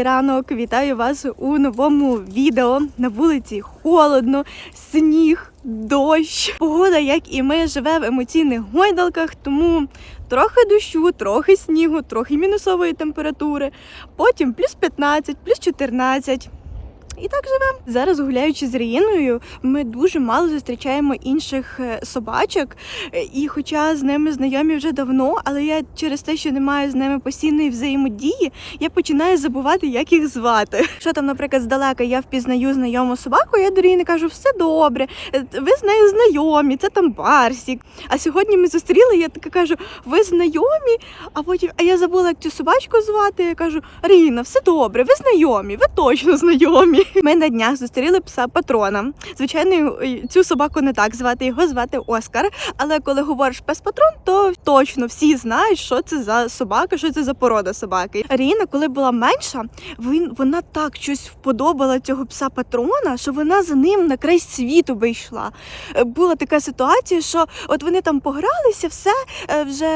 Добрий ранок! Вітаю вас у новому відео. На вулиці холодно, сніг, дощ. Погода, як і ми, живе в емоційних гойдалках, тому трохи дощу, трохи снігу, трохи мінусової температури. Потім плюс 15, плюс 14. І так живемо. Зараз гуляючи з Ріїною, ми дуже мало зустрічаємо інших е, собачок. Е, І хоча з ними знайомі вже давно, але я через те, що не маю з ними постійної взаємодії, я починаю забувати, як їх звати. Що там, наприклад, здалека я впізнаю знайому собаку, я до Ріїни кажу, все добре, е, ви з нею знайомі, це там Барсік. А сьогодні ми зустріли, я така кажу, ви знайомі? А потім, а я забула, як цю собачку звати. Я кажу, Ріна, все добре, ви знайомі, ви точно знайомі. Ми на днях зустріли пса патрона. Звичайно, цю собаку не так звати, його звати Оскар. Але коли говориш пес патрон, то точно всі знають, що це за собака, що це за порода собаки. Ріна, коли була менша, він вона так щось вподобала цього пса патрона, що вона за ним на край світу би йшла. Е, Була така ситуація, що от вони там погралися, все е, вже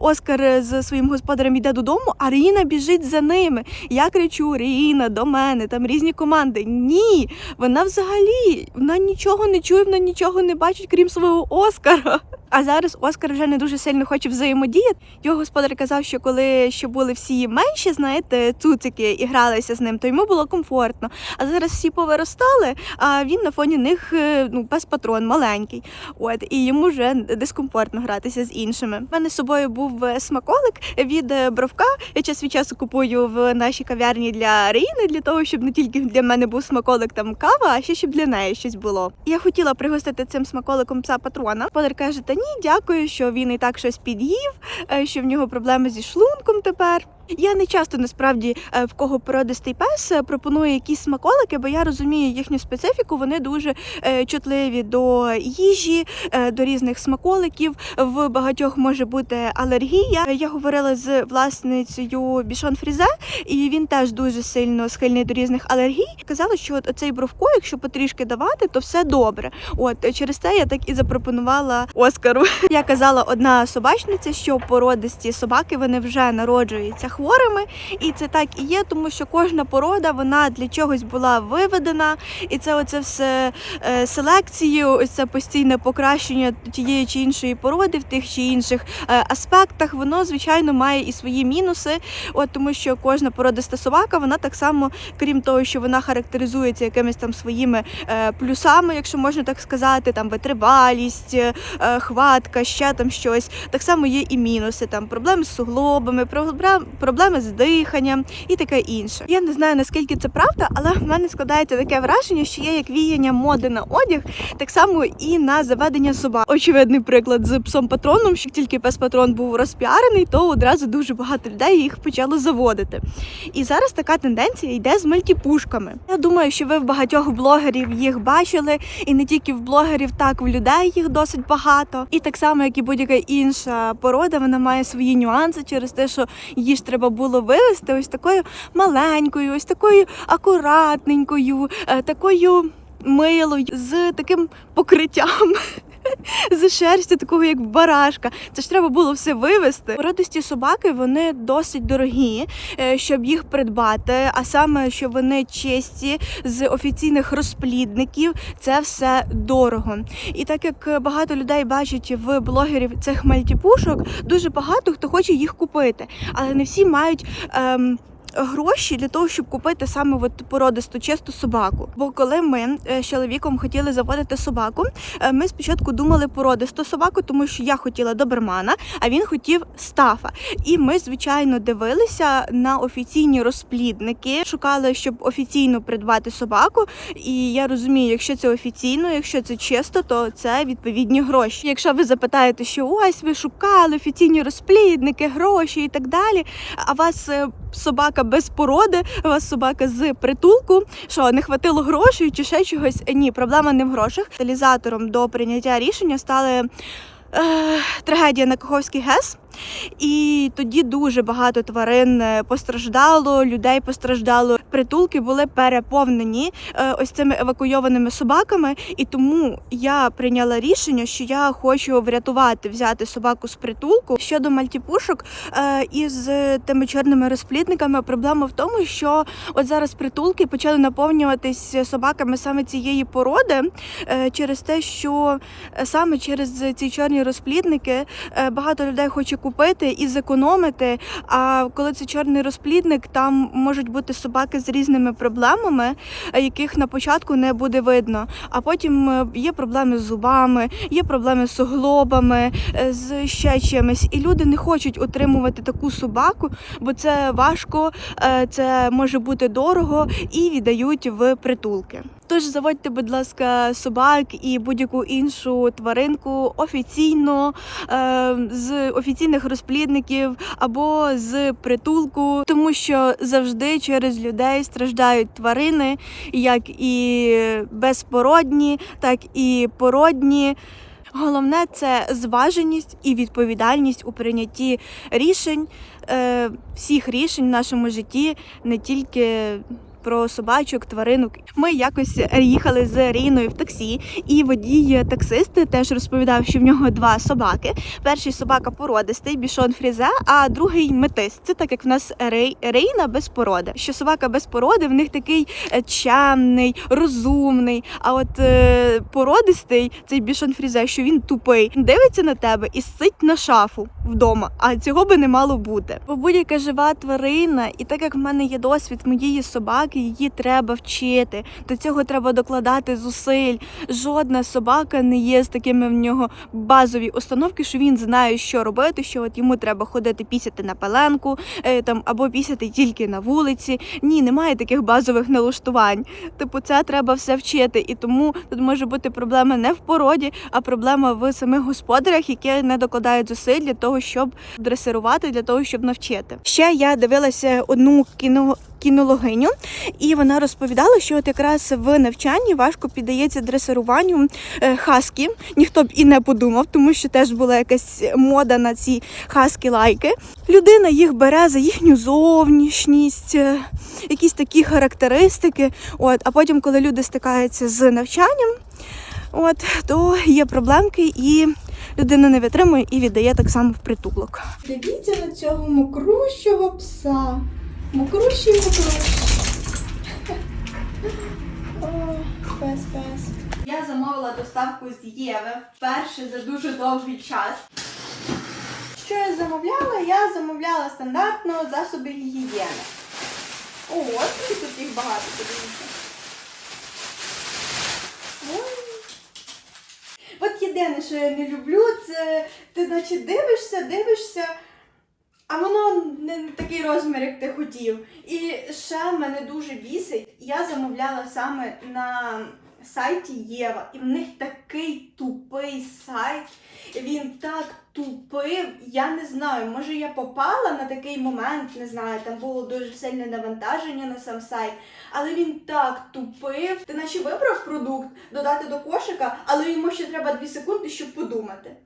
Оскар з своїм господарем йде додому, а Ріна біжить за ними. Я кричу: Ріна, до мене, там різні команди. Ні, вона взагалі вона нічого не чує, вона нічого не бачить, крім свого Оскара. А зараз Оскар вже не дуже сильно хоче взаємодіяти. Його господар казав, що коли ще були всі менші, знаєте, цуцики і гралися з ним, то йому було комфортно. А зараз всі повиростали, а він на фоні них е, ну, без патрон, маленький. От і йому вже дискомфортно гратися з іншими. У мене з собою був смаколик від бровка. Я час від часу купую в нашій кав'ярні для Ріни, для того, щоб не тільки для мене був смаколик там кава, а ще щоб для неї щось було. Я хотіла пригостити цим смаколиком пса патрона. Подар каже: Та ні, дякую, що він і так щось під'їв, е, що в нього проблеми зі шлунком тепер. Я не часто насправді е, в кого породистий пес е, пропоную якісь смаколики, бо я розумію їхню специфіку. Вони дуже е, чутливі до їжі, до різних смаколиків. В багатьох може бути алергія. Я говорила з власницею Бішон Фрізе, і він теж дуже сильно схильний до різних алергій. Казала, що оцей бровко, якщо потрішки давати, то все добре. От через це я так і запропонувала Оскару. Я казала одна собачниця, що породисті собаки вони вже народжуються хворими, і це так і є, тому що кожна порода вона для чогось була виведена, і це оце все е, селекцією, ось це постійне покращення тієї чи іншої породи в тих чи інших е, аспектах. Воно звичайно має і свої мінуси. От тому, що кожна породиста собака, вона так само, крім того, що вона характеризується якимись там своїми е, плюсами, якщо можна так сказати, там витривалість, хватка, ще там щось. Так само є і мінуси, там проблеми з суглобами, проблем- проблеми з диханням і таке інше. Я не знаю наскільки це правда, але в мене складається таке враження, що є як віяння моди на одяг, так само і на заведення собак. Очевидний приклад з псом патроном, що тільки пес патрон був розпіарений, то одразу дуже багато людей їх почало заводити. І зараз така тенденція йде з мультипушками. Я думаю, що ви в багатьох блогерів їх бачили, і не тільки в блогерів, так в людей їх досить багато. І так само, як і будь-яка інша порода, вона має свої нюанси через те, що її треба було вивести ось такою маленькою, ось такою акуратненькою, е, такою милою, з таким покриттям. З шерстю такого, як барашка. Це ж треба було все вивезти. Породисті собаки вони досить дорогі, е, щоб їх придбати. А саме, що вони чисті з офіційних розплідників, це все дорого. І так як багато людей бачать в блогерів цих мальтіпушок, дуже багато хто хоче їх купити, але не всі мають. Ем, Гроші для того, щоб купити саме от породисту чисту собаку. Бо коли ми е, з чоловіком хотіли заводити собаку, е, ми спочатку думали породисту собаку, тому що я хотіла добермана, а він хотів стафа. І ми, звичайно, дивилися на офіційні розплідники, шукали, щоб офіційно придбати собаку. І я розумію, якщо це офіційно, якщо це чисто, то це відповідні гроші. Якщо ви запитаєте, що ось ви шукали офіційні розплідники, гроші і так далі, а вас е, собака без породи, у вас собака з притулку, що не хватило грошей чи ще чогось. Ні, проблема не в грошах. Каталізатором до прийняття рішення стали. е, Трагедія на Каховський ГЕС, І тоді дуже багато тварин е, постраждало, людей постраждало. Притулки були переповнені е, ось цими евакуйованими собаками. І тому я прийняла рішення, що я хочу врятувати, взяти собаку з притулку. Щодо мальтіпушок е, із тими чорними розплідниками, проблема в тому, що от зараз притулки почали наповнюватись собаками саме цієї породи через те, що саме через ці чорні розплідники багато людей хоче купити і зекономити. А коли це чорний розплідник, там можуть бути собаки з різними проблемами, е, яких на початку не буде видно. А потім е, є проблеми з зубами, є проблеми з суглобами, е, з ще чимось. І люди не хочуть утримувати таку собаку, бо це важко, це може бути дорого і віддають в притулки. Тож заводьте, будь ласка, собак і будь-яку іншу тваринку офіційно е, з офіційних розплідників або з притулку, тому що завжди через людей страждають тварини, як і безпородні, так і породні. Головне це зваженість і відповідальність у прийнятті рішень, е, всіх рішень в нашому житті, не тільки про собачок, тваринок. Ми якось їхали з Ріною в таксі, і водій таксист теж розповідав, що в нього два собаки. Перший собака породистий, бішон фрізе, а другий метис. Це так як в нас рей, рейна без породи. Що собака без породи в них такий е, чемний, розумний. А от е, породистий цей бішон фрізе, що він тупий, дивиться на тебе і сить на шафу вдома. А цього би не мало бути. Бо будь-яка жива тварина, і так як в мене є досвід моєї собаки, її треба вчити. До цього треба докладати зусиль. Жодна собака не є з такими в нього базові установки, що він знає, що робити, що от йому треба ходити пісяти на пеленку, е, там або пісяти тільки на вулиці. Ні, немає таких базових налаштувань. Типу, це треба все вчити. І тому тут може бути проблема не в породі, а проблема в самих господарях, які не докладають зусиль для того, щоб дресирувати, для того, щоб навчити. Ще я дивилася одну кіно. Кінологиню, і вона розповідала, що от якраз в навчанні важко піддається дресируванню е, хаскі. Ніхто б і не подумав, тому що теж була якась мода на ці хаскі лайки. Людина їх бере за їхню зовнішність, е, якісь такі характеристики. От, а потім, коли люди стикаються з навчанням, от то є проблемки, і людина не витримує і віддає так само в притулок. Дивіться на цього мокрущого пса. Мокрущий мокрущий. О, пес, пес. Я замовила доставку з Єви вперше за дуже довгий час. Що я замовляла? Я замовляла стандартно засоби гігієни. О, ось тут їх багато, подивіться. От єдине, що я не люблю, це ти наче дивишся, дивишся, а воно не такий розмір, як ти хотів. І ще мене дуже бісить. Я замовляла саме на сайті Єва, і в них такий тупий сайт. Він так тупив. Я не знаю, може я попала на такий момент, не знаю, там було дуже сильне навантаження на сам сайт, але він так тупив. Ти наче вибрав продукт додати до кошика, але йому ще треба 2 секунди, щоб подумати.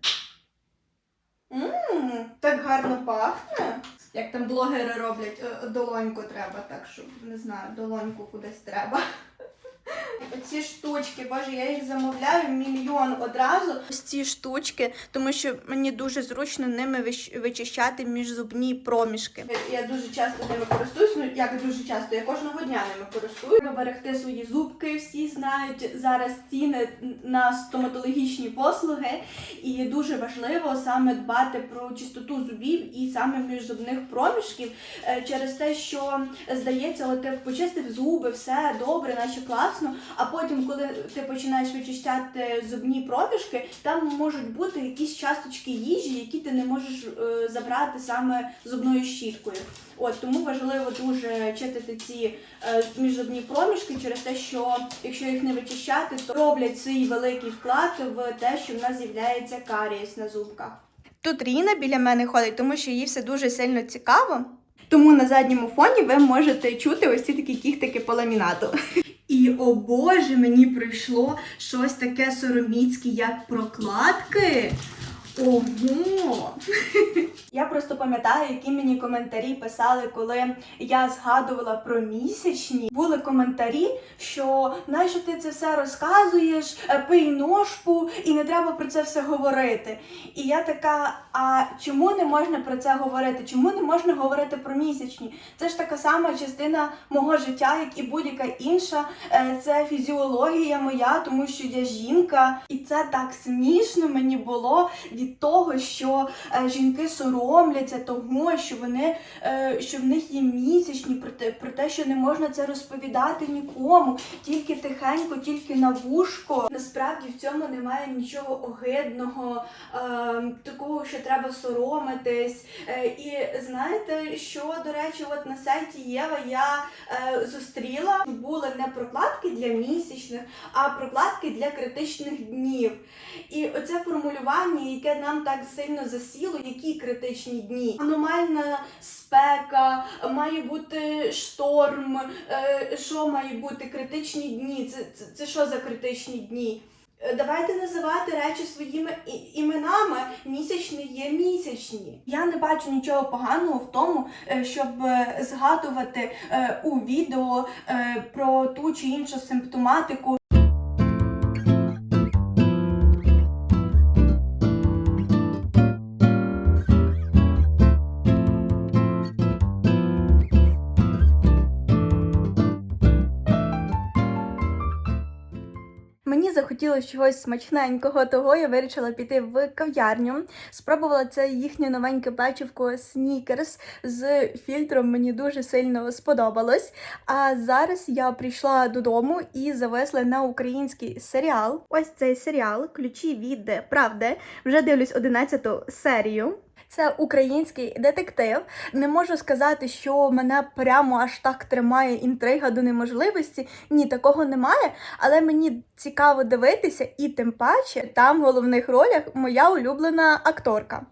Ммм, так гарно пахне. Як там блогери роблять, е, долоньку треба, так що не знаю, долоньку кудись треба. Оці штучки, боже, я їх замовляю мільйон одразу. Ось ці штучки, тому що мені дуже зручно ними вичищати міжзубні проміжки. Я дуже часто ними користуюсь, ну як дуже часто, я кожного дня ними користуюсь. Берегти свої зубки, всі знають зараз ціни на стоматологічні послуги, і дуже важливо саме дбати про чистоту зубів і саме міжзубних проміжків е, через те, що здається, от ти почистив зуби, все добре, наче класно. А потім, коли ти починаєш вичищати зубні проміжки, там можуть бути якісь часточки їжі, які ти не можеш е, забрати саме зубною щіткою. От тому важливо дуже чистити ці е, міжзубні проміжки через те, що якщо їх не вичищати, то роблять свій великий вклад в те, що в нас з'являється карієс на зубках. Тут Ріна біля мене ходить, тому що їй все дуже сильно цікаво. Тому на задньому фоні ви можете чути ось ці такі кіхтики по ламінату. І о Боже, мені прийшло щось таке сороміцьке, як прокладки. Ого! Я просто пам'ятаю, які мені коментарі писали, коли я згадувала про місячні. Були коментарі, що нащо ти це все розказуєш, Е, пий ножпу, і не треба про це все говорити. І я така: а чому не можна про це говорити? Чому не можна говорити про місячні? Це ж така сама частина мого життя, як і будь-яка інша. Е, Це фізіологія моя, тому що я жінка, і це так смішно мені було від того, що е, жінки соромляться того, що вони е, що в них є місячні, про те, про те, що не можна це розповідати нікому, тільки тихенько, тільки на вушко. Насправді в цьому немає нічого огидного, е, такого, що треба соромитись. І знаєте, що до речі, от на сайті Єва я зустріла були не прокладки для місячних, а прокладки для критичних днів. І оце формулювання, яке нам так сильно засіло, які критичні дні. Аномальна спека, має бути шторм. е, Що має бути? Критичні дні. Це, це, це що за критичні дні? Е, Давайте називати речі своїми іменами. Місячні є місячні. Я не бачу нічого поганого в тому, е, щоб згадувати у відео про ту чи іншу симптоматику. Мені чогось смачненького, того я вирішила піти в кав'ярню. Спробувала це їхнє новеньке печивко Снікерс з фільтром. Мені дуже сильно сподобалось. А зараз я прийшла додому і завезла на український серіал. Ось цей серіал Ключі від правди. Вже дивлюсь 11 серію. Це український детектив. Не можу сказати, що мене прямо аж так тримає інтрига до неможливості. Ні, такого немає. Але мені цікаво дивитися, і тим паче там в головних ролях моя улюблена акторка.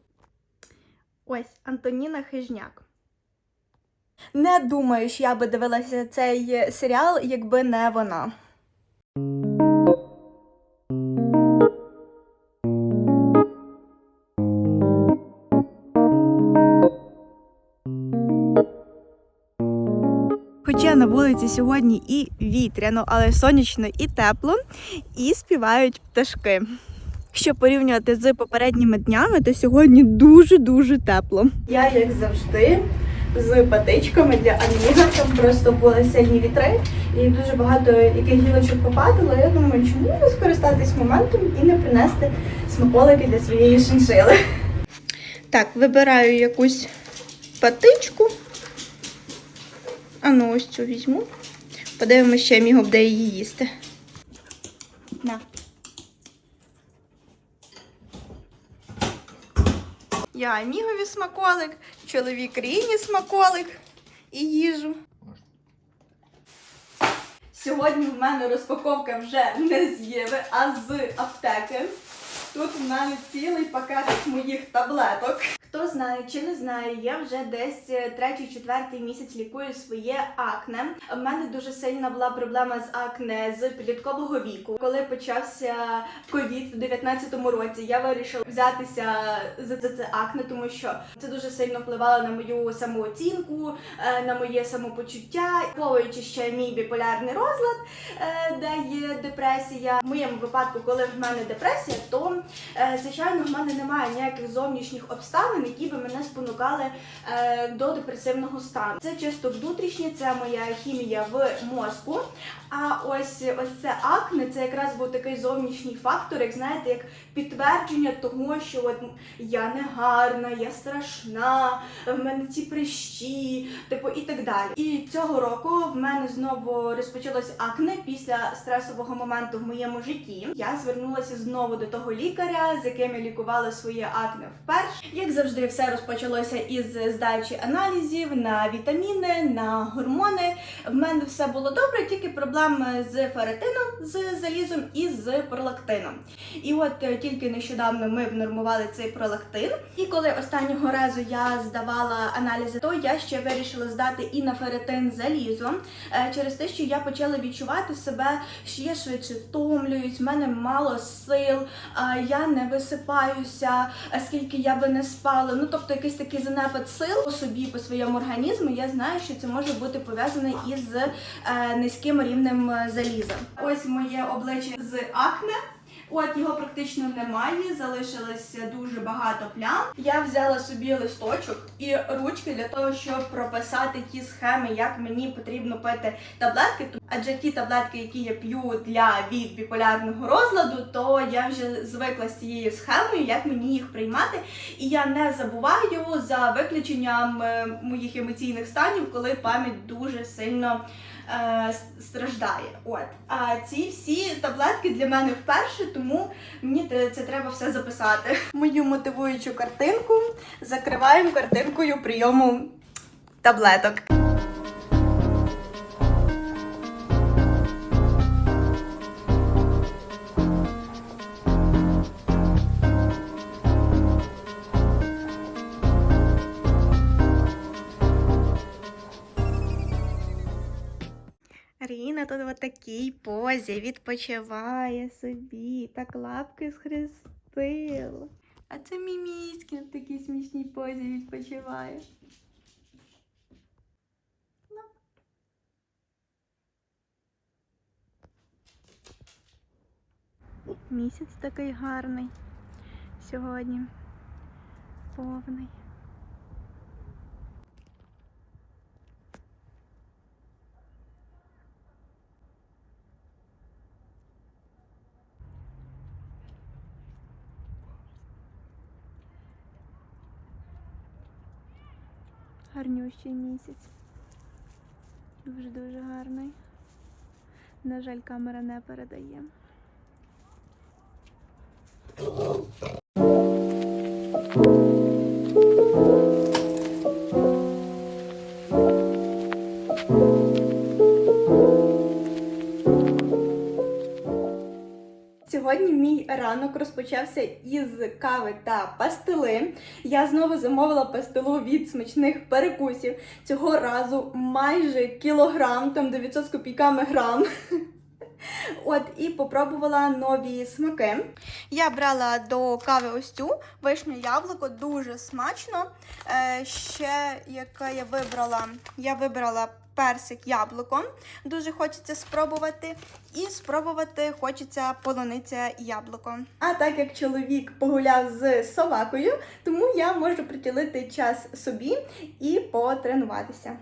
Ось Антоніна Хижняк. Не думаю, що я би дивилася цей серіал, якби не вона. Вулиці сьогодні і вітряно, але сонячно і тепло, і співають пташки. Якщо порівнювати з попередніми днями, то сьогодні дуже-дуже тепло. Я, як завжди, з патичками для Аміга. Там просто були сильні вітри і дуже багато яких гілочок попадало. Я думаю, чому не скористатись моментом і не принести смаколики для своєї шиншили. Так, вибираю якусь патичку. А ну ось цю візьму. Подивимося, ще міго буде її їсти. На. Я амігові смаколик, чоловік Ріні смаколик і їжу. Сьогодні в мене розпаковка вже не з Єви, а з аптеки. Тут в мене цілий пакетик моїх таблеток. Хто знає чи не знає, я вже десь е, третій-четвертий місяць лікую своє акне. У мене дуже сильна була проблема з акне з підліткового віку. Коли почався ковід в 19-му році, я вирішила взятися за це акне, тому що це дуже сильно впливало на мою самооцінку, е, на моє самопочуття, враховуючи ще мій біполярний розлад, е, де є депресія. В моєму випадку, коли в мене депресія, то звичайно в мене немає ніяких зовнішніх обставин, які би мене спонукали е, до депресивного стану. Це чисто внутрішнє, це моя хімія в мозку. А ось ось це акне, це якраз був такий зовнішній фактор, як знаєте, як підтвердження того, що от я не гарна, я страшна, в мене ці прищі, типу і так далі. І цього року в мене знову розпочалось акне після стресового моменту в моєму житті. Я звернулася знову до того лікаря, з яким я лікувала своє акне вперше. Як завжди. Завжди все розпочалося із здачі аналізів на вітаміни, на гормони. В мене все було добре, тільки проблеми з феретином, з залізом і з пролактином. І от е, тільки нещодавно ми внормували цей пролактин. І коли останнього разу я здавала аналізи, то я ще вирішила здати і на феретин залізо е, через те, що я почала відчувати себе, я швидше втомлююсь, в мене мало сил, я не висипаюся, скільки я би не спала. Ну тобто якийсь такий занепад сил по собі, по своєму організму. Я знаю, що це може бути пов'язане із е, низьким рівнем е, заліза. Ось моє обличчя з акне. От його практично немає, залишилося дуже багато плям. Я взяла собі листочок і ручки для того, щоб прописати ті схеми, як мені потрібно пити таблетки. Адже ті таблетки, які я п'ю для від біполярного розладу, то я вже звикла з цією схемою, як мені їх приймати. І я не забуваю за виключенням е, моїх емоційних станів, коли пам'ять дуже сильно е, страждає. От а ці всі таблетки для мене вперше, тому мені це треба все записати. Мою мотивуючу картинку закриваємо картинкою прийому таблеток. Такій позі відпочиває собі, так лапки схрестила. А це міміськін в такій смішній позі відпочиває. Ну. Місяць такий гарний сьогодні. Повний. Гарнющий місяць. Дуже-дуже гарний. На жаль, камера не передає. Сьогодні мій ранок розпочався із кави та пастили. Я знову замовила пастилу від смачних перекусів. Цього разу майже кілограм, там 900 з копійками грам. От і попробувала нові смаки. Я брала до кави ось цю вишню яблуко, дуже смачно. Е, ще яка я вибрала, я вибрала персик яблуком. Дуже хочеться спробувати. І спробувати хочеться полуниця яблуко. А так як чоловік погуляв з собакою, тому я можу приділити час собі і потренуватися.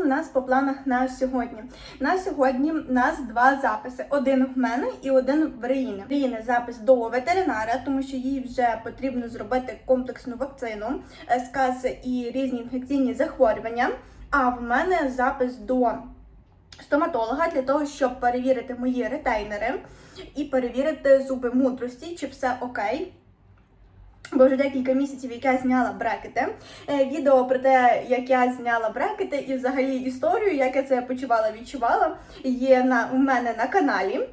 В нас по планах на сьогодні? На сьогодні в нас два записи: один в мене і один в Реїни. Реїни запис до ветеринара, тому що їй вже потрібно зробити комплексну вакцину, е, сказ і різні інфекційні захворювання. А в мене запис до стоматолога для того, щоб перевірити мої ретейнери і перевірити зуби мудрості, чи все окей. Бо вже декілька місяців, як я зняла брекети. Е, Відео про те, як я зняла брекети, і взагалі історію, як я це почувала, відчувала, є на, у мене на каналі.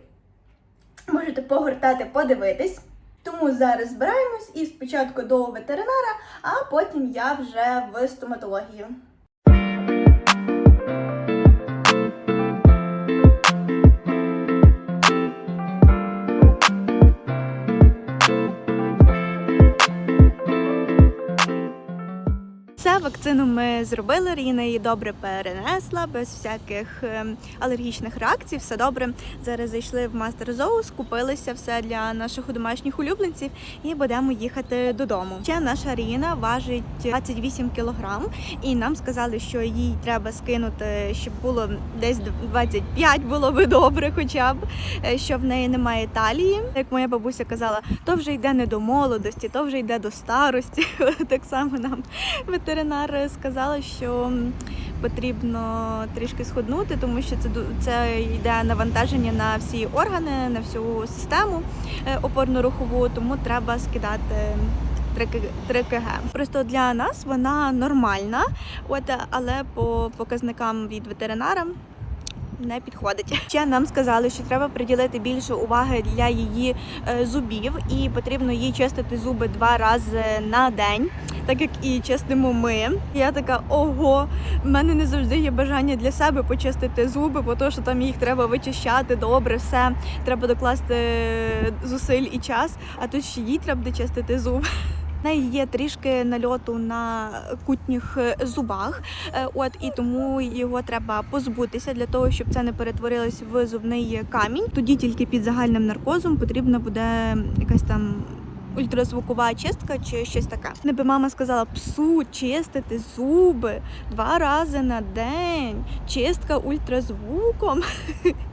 Можете погортати, подивитись. Тому зараз збираємось і спочатку до ветеринара, а потім я вже в стоматологію. Вакцину ми зробили. Ріна її добре перенесла, без всяких ем, алергічних реакцій. Все добре. Зараз зайшли в мастер Зоу, скупилися все для наших домашніх улюбленців і будемо їхати додому. Ще наша Ріна важить 28 кілограм, і нам сказали, що їй треба скинути, щоб було десь 25, було би добре, хоча б е, що в неї немає талії. Як моя бабуся казала, то вже йде не до молодості, то вже йде до старості. Так само нам ветеринар ветеринар сказала, що потрібно трішки схуднути, тому що це це йде навантаження на всі органи, на всю систему е, опорно-рухову, тому треба скидати. 3 К- 3 кг. Просто для нас вона нормальна, от але по показникам від ветеринара не підходить. Ще нам сказали, що треба приділити більше уваги для її е, зубів, і потрібно їй чистити зуби два рази на день, так як і чистимо ми. Я така, ого, в мене не завжди є бажання для себе почистити зуби, бо то, що там їх треба вичищати добре, все треба докласти зусиль і час. А тут ще їй треба дочистити зуби. В неї є трішки нальоту на кутніх е, зубах, Е, От і тому його треба позбутися для того, щоб це не перетворилось в зубний камінь. Тоді тільки під загальним наркозом потрібна буде якась там. Ультразвукова чистка чи щось таке. Ніби мама сказала псу чистити зуби два рази на день. Чистка ультразвуком.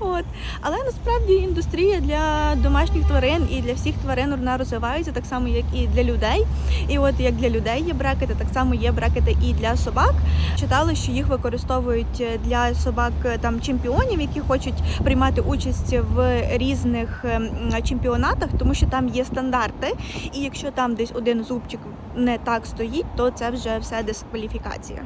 От. Але насправді індустрія для домашніх тварин і для всіх тварин вона розвивається так само, як і для людей. І от як для людей є брекети, так само є брекети і для собак. Читали, що їх використовують для собак там чемпіонів, які хочуть приймати участь в різних ем, чемпіонатах, тому що там є стандарти. І якщо там десь один зубчик не так стоїть, то це вже все дискваліфікація.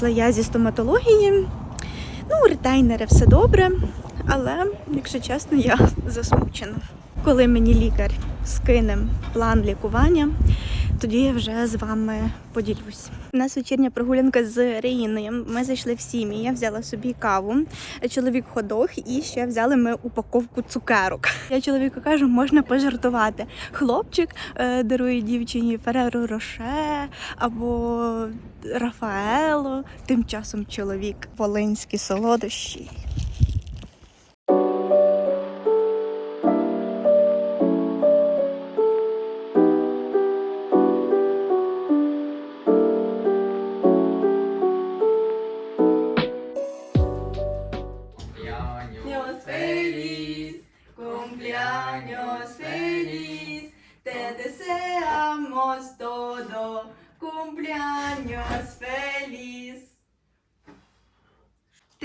Вийшла я зі стоматології. Ну, у ретейнера все добре, але, якщо чесно, я засмучена. Коли мені лікар скине план лікування, тоді я вже з вами поділюсь. У нас вечірня прогулянка з Реїною. Ми зайшли в сім'ї, я взяла собі каву, чоловік ходох і ще взяли ми упаковку цукерок. Я чоловіку кажу, можна пожартувати. Хлопчик е, дарує дівчині Фереро Роше або Рафаело. Тим часом чоловік волинські солодощі.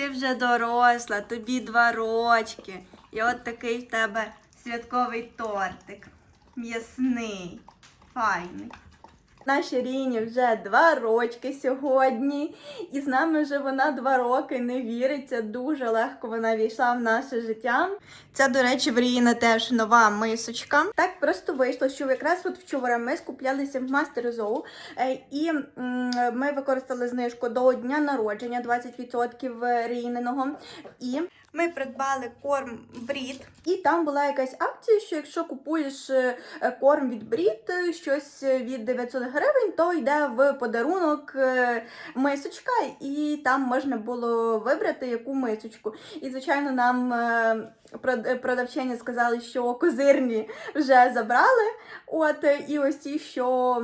Ти вже доросла, тобі два рочки. І от такий в тебе святковий тортик. М'ясний, файний. Нашій Ріні вже два рочки сьогодні, і з нами вже вона два роки не віриться. Дуже легко вона війшла в наше життя. Це, до речі, в Ріїна теж нова мисочка. Так просто вийшло, що якраз от вчора ми скуплялися в Master Zoo, е, і ми використали знижку до дня народження 20% Ріїниного. І ми придбали корм Брід, і там була якась акція, що якщо купуєш е, е, корм від Брід, е, щось від 900 гривень, то йде в подарунок мисочка, і там можна було вибрати яку мисочку. І звичайно, нам прод- е, сказали, що козирні вже забрали. От і ось ті, що.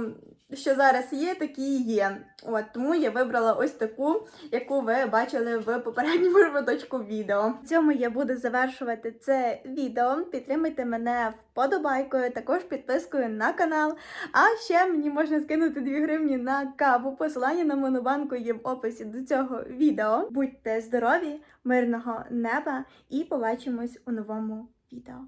Що зараз є, такі і є. От тому я вибрала ось таку, яку ви бачили в попередньому шматочку відео. В цьому я буду завершувати це відео. Підтримайте мене вподобайкою, також підпискою на канал. А ще мені можна скинути 2 гривні на каву. Посилання на монобанку є в описі до цього відео. Будьте здорові, мирного неба і побачимось у новому відео.